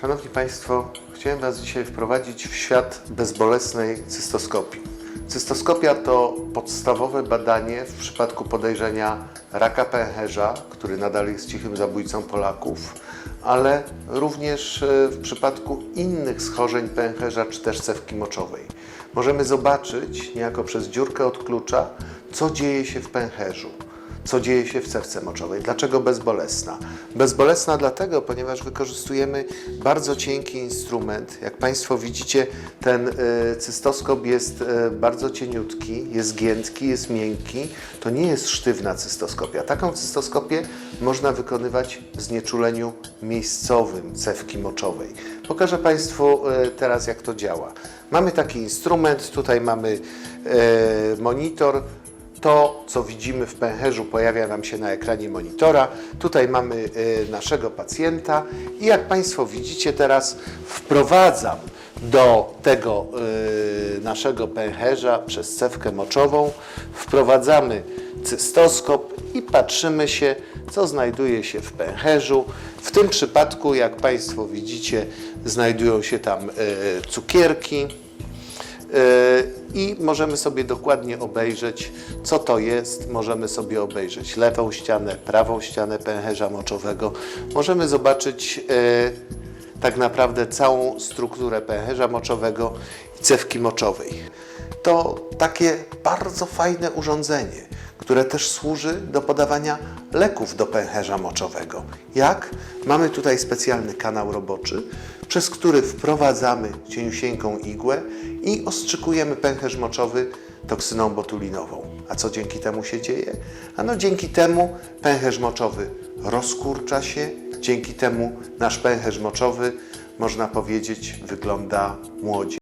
Szanowni Państwo, chciałem Was dzisiaj wprowadzić w świat bezbolesnej cystoskopii. Cystoskopia to podstawowe badanie w przypadku podejrzenia raka pęcherza, który nadal jest cichym zabójcą Polaków, ale również e, w przypadku innych schorzeń pęcherza czy też cewki moczowej. Możemy zobaczyć niejako przez dziurkę od klucza, co dzieje się w pęcherzu co dzieje się w cewce moczowej. Dlaczego bezbolesna? Bezbolesna dlatego, ponieważ wykorzystujemy bardzo cienki instrument. Jak Państwo widzicie, ten y, cystoskop jest y, bardzo cieniutki, jest giętki, jest miękki. To nie jest sztywna cystoskopia. Taką cystoskopię można wykonywać w znieczuleniu miejscowym cewki moczowej. Pokażę Państwu y, teraz, jak to działa. Mamy taki instrument, tutaj mamy monitor, to, co widzimy w pęcherzu, pojawia nam się na ekranie monitora. Tutaj mamy y, naszego pacjenta i jak Państwo widzicie teraz wprowadzam do tego y, naszego pęcherza przez cewkę moczową, wprowadzamy cystoskop i patrzymy się, co znajduje się w pęcherzu. W tym przypadku, jak Państwo widzicie, znajdują się tam y, cukierki, i możemy sobie dokładnie obejrzeć, co to jest. Możemy sobie obejrzeć lewą ścianę, prawą ścianę pęcherza moczowego. Możemy zobaczyć e, tak naprawdę całą strukturę pęcherza moczowego i cewki moczowej. To takie bardzo fajne urządzenie, które też służy do podawania leków do pęcherza moczowego. Jak? Mamy tutaj specjalny kanał roboczy, przez który wprowadzamy cieniusieńką igłę i ostrzykujemy pęcherz moczowy toksyną botulinową. A co dzięki temu się dzieje? Ano dzięki temu pęcherz moczowy rozkurcza się, dzięki temu nasz pęcherz moczowy, można powiedzieć, wygląda młodziej.